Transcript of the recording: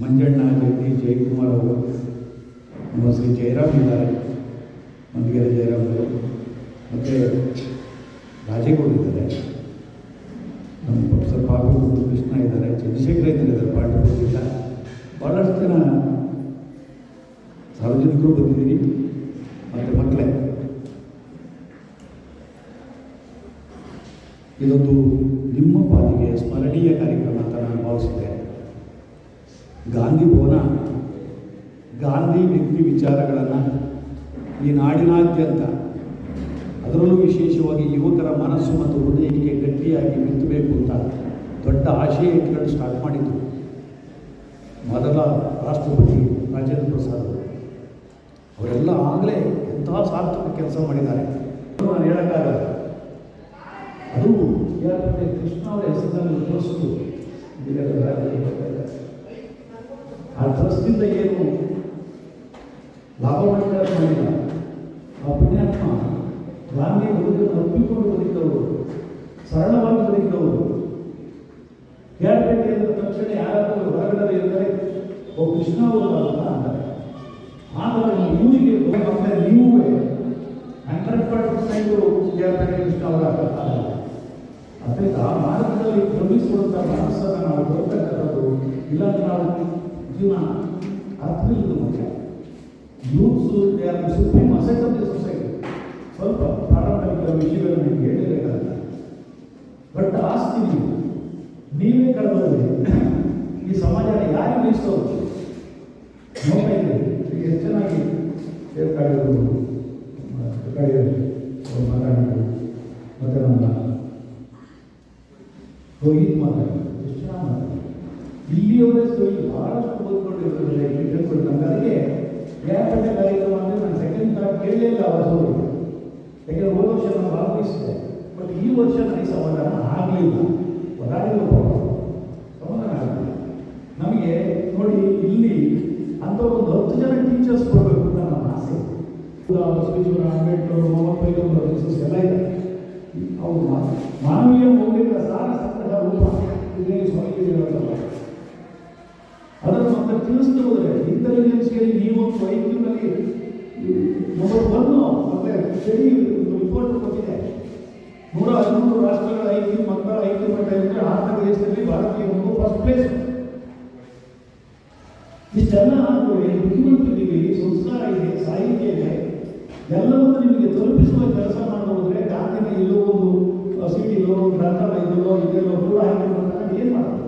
ಮಂಜಣ್ಣ ಜಗದೀಶ್ ಜಯಕುಮಾರ್ ಅವರು ನಮ್ಮ ಶ್ರೀ ಜಯರಾಮ್ ಇದ್ದಾರೆ ಮಂದಿಗೆರೆ ಜಯರಾಮ್ ಅವರು. ಮತ್ತು ರಾಜೇಗೌಡ ಇದ್ದಾರೆ. ನಮ್ಮ ಪ್ರೊಫೆಸರ್ ಪಾಪು ಕೃಷ್ಣ ಇದ್ದಾರೆ, ಚಂದ್ರಶೇಖರ ಇದ್ದಾರೆ ಬಂದಿಲ್ಲ ಭಾಳಷ್ಟು ಜನ ಸಾರ್ವಜನಿಕರು ಬಂದಿದ್ದೀರಿ. ಮತ್ತು ಮಕ್ಕಳೇ, ಇದೊಂದು ನಿಮ್ಮ ಪಾಲಿಗೆ ಸ್ಮರಣೀಯ ಕಾರ್ಯಕ್ರಮ ಅಂತ ನಾನು ಭಾವಿಸಿದ್ದೆ ಗಾಂಧಿ ಭವನ, ಗಾಂಧಿ ವ್ಯಕ್ತಿ ವಿಚಾರಗಳನ್ನು ಈ ನಾಡಿನಾದ್ಯಂತ ಅದರಲ್ಲೂ ವಿಶೇಷವಾಗಿ ಯುವಕರ ಮನಸ್ಸು ಮತ್ತು ಹೃದಯಕ್ಕೆ ಗಟ್ಟಿಯಾಗಿ ಬಿತ್ತಬೇಕು ಅಂತ ದೊಡ್ಡ ಆಶಯ ಇಟ್ಕೊಂಡು ಸ್ಟಾರ್ಟ್ ಮಾಡಿದ್ದು ಮೊದಲ ರಾಷ್ಟ್ರಪತಿ ರಾಜೇಂದ್ರ ಪ್ರಸಾದ್ ಅವರು. ಅವರೆಲ್ಲ ಆಗಲೇ ಎಂತಹ ಸಾರ್ಥಕ ಕೆಲಸ ಮಾಡಿದ್ದಾರೆ. ನಾನು ಹೇಳೋಕ್ಕಾಗಲ್ಲ. ಅದು ಯಾಕಂದರೆ ಕೃಷ್ಣ ಅವರ ಹೆಸರಿನಲ್ಲಿ ಆ ಏನು ಲಾಭ ಮಾಡಿಲ್ಲ. ಆ ಪುಣ್ಯಾತ್ಮ ಗಾಂಧಿ ಬದುಕನ್ನು ಒಪ್ಪಿಕೊಂಡು ಬದುಕಿದವರು ಸರಳವಾಗಿ ಬದುಕಿದವರು ಕೇಳಬೇಕೆ ಅಂದ ತಕ್ಷಣ ಯಾರಾದರೂ ಹೊರಗಡೆ ಇರ್ತಾರೆ ಓ ಕೃಷ್ಣ ಅಂತ ಅಂತಾರೆ. ಆದರೆ ಇವರಿಗೆ ಮತ್ತೆ ನೀವು ಹಂಡ್ರೆಡ್ ಪರ್ಸೆಂಟ್ ಕೇಳಬೇಕೆ ಕೃಷ್ಣ ಅವರ ಅದರಿಂದ ಆ ಮಾರ್ಗದಲ್ಲಿ ಪ್ರವೇಶಿಸುವಂಥ ಮನಸ್ಸನ್ನು ನಾವು ಬರ್ತಕ್ಕಂಥದ್ದು ಇಲ್ಲ ನಾವು ಜೀವನ ಮುಖ್ಯ youths they are supreme asset of the society. ಸ್ವಲ್ಪ ಪ್ರಾರಂಭಿಕ ವಿಷಯಗಳನ್ನು ನಿಮಗೆ ಹೇಳಬೇಕಾಗಲ್ಲ ಬಟ್ ಆಸ್ತಿ ನೀವು, ನೀವೇ ಕಳೆದೋದ್ರೆ ಈ ಸಮಾಜನ ಯಾರಿಗೆ ಉಳಿಸೋದು ನೋಡ್ತಾ ಇದ್ದೀವಿ ಈಗ ಎಷ್ಟು ಚೆನ್ನಾಗಿ ಬೇಕಾಗಿರೋದು ಮಾತಾಡಿದ್ರು. ಮತ್ತೆ ನಮ್ಮ ರೋಹಿತ್ ಮಾತಾಡಿದ್ರು ಇಲ್ಲಿಯವರೇ ಸರಿ ಭಾಳಷ್ಟು ಓದ್ಕೊಂಡಿರ್ತಾರೆ ಹೇಳ್ಕೊಂಡು ನಂಗೆ ಅದಕ್ಕೆ ವ್ಯಾಪಕ ಕಾರ್ಯಕ್ರಮ ಅಂದರೆ ನಾನು ಸೆಕೆಂಡ್ ಥಾಟ್ ಕೇಳಲೇ ಇಲ್ಲ ಅವತ್ತು. ಯಾಕೆಂದ್ರೆ ಹೋದ ವರ್ಷ ನಾನು ಭಾಗವಹಿಸಿದೆ ಬಟ್ ಈ ವರ್ಷ ನನಗೆ ಸಮಾಧಾನ ಆಗಲಿಲ್ಲ. ಒದಾಡಿದ್ರು ಸಮಾಧಾನ ಆಗಲಿಲ್ಲ. ನಮಗೆ ನೋಡಿ ಇಲ್ಲಿ ಅಂತ ಒಂದು ಹತ್ತು ಜನ ಟೀಚರ್ಸ್ ಕೊಡಬೇಕು ಅಂತ ನನ್ನ ಆಸೆ. ಬಸವೇಶ್ವರ, ಅಂಬೇಡ್ಕರ್, ಮೊಹಮ್ಮದ್ ಪೈಗಂಬರ್ ಜೀಸಸ್ ಎಲ್ಲ ಇದೆ ಅವರು ಮಾನವೀಯ ಮೌಲ್ಯಗಳ ಸಾರ ಸಂಗ್ರಹ ರೂಪ. ಇದೇ ತಿಳಿಸ್ತಾ ಹೋದರೆ ಇಂಟೆಲಿಜೆನ್ಸ್ಗೆ ನೀವೊಂದು ವೈದ್ಯರಲ್ಲಿ ನಂಬರ್ ಒನ್ನು ಮತ್ತೆ ಸ್ಟಡಿ ರಿಪೋರ್ಟ್ ಕೊಟ್ಟಿದೆ ನೂರ ಹದಿಮೂರು ರಾಷ್ಟ್ರಗಳ ಐದು, ಮಕ್ಕಳ ಐದು ಮಟ್ಟ ಇದ್ದರೆ ಆರ್ಥಿಕ ದೇಶದಲ್ಲಿ ಭಾರತೀಯ ಒಂದು ಫಸ್ಟ್ ಪ್ಲೇಸ್ ಇಷ್ಟೆಲ್ಲ ಆದ್ಮೇಲೆ ಬುದ್ಧಿವಂತಿದ್ದೀವಿ ಸಂಸ್ಕಾರ ಇದೆ ಸಾಹಿತ್ಯ ಇದೆ. ಎಲ್ಲವನ್ನು ನಿಮಗೆ ತಲುಪಿಸುವ ಕೆಲಸ ಮಾಡೋದ್ರೆ ಗಾಂಧಿನ ಇಲ್ಲೋ ಒಂದು ಸಿಟಿಲೋ ಗ್ರಂಥಾಲಯದಲ್ಲೋ ಇದೆಲ್ಲೋ ದೂರ ಹಾಕಿರ್ಬೇಕಾದ್ರೆ ಏನು ಮಾಡೋದು?